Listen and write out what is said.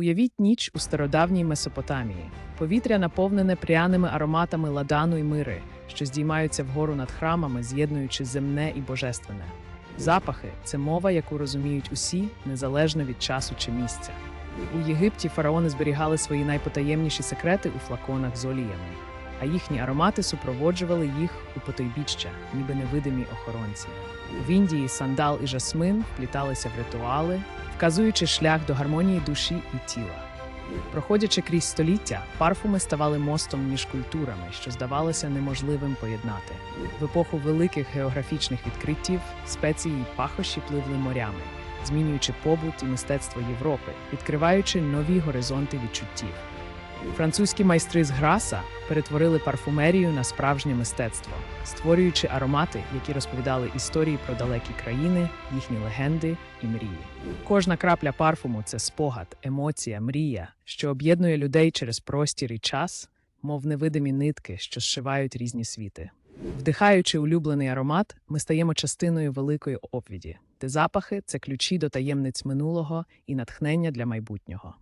Уявіть ніч у стародавній Месопотамії. Повітря наповнене пряними ароматами ладану і мири, що здіймаються вгору над храмами, з'єднуючи земне і божественне. Запахи це мова, яку розуміють усі, незалежно від часу чи місця. У Єгипті фараони зберігали свої найпотаємніші секрети у флаконах з оліями, а їхні аромати супроводжували їх у потойбіччя, ніби невидимі охоронці. В Індії сандал і жасмин впліталися в ритуали, вказуючи шлях до гармонії душі і тіла. Проходячи крізь століття, парфуми ставали мостом між культурами, що здавалося неможливим поєднати. В епоху великих географічних відкриттів спеції й пахощі пливли морями, змінюючи побут і мистецтво Європи, відкриваючи нові горизонти відчуттів. Французькі майстри з Граса перетворили парфумерію на справжнє мистецтво, створюючи аромати, які розповідали історії про далекі країни, їхні легенди і мрії. Кожна крапля парфуму це спогад, емоція, мрія, що об'єднує людей через простір і час, мов невидимі нитки, що зшивають різні світи. Вдихаючи улюблений аромат, ми стаємо частиною великої оповіді, де запахи це ключі до таємниць минулого і натхнення для майбутнього.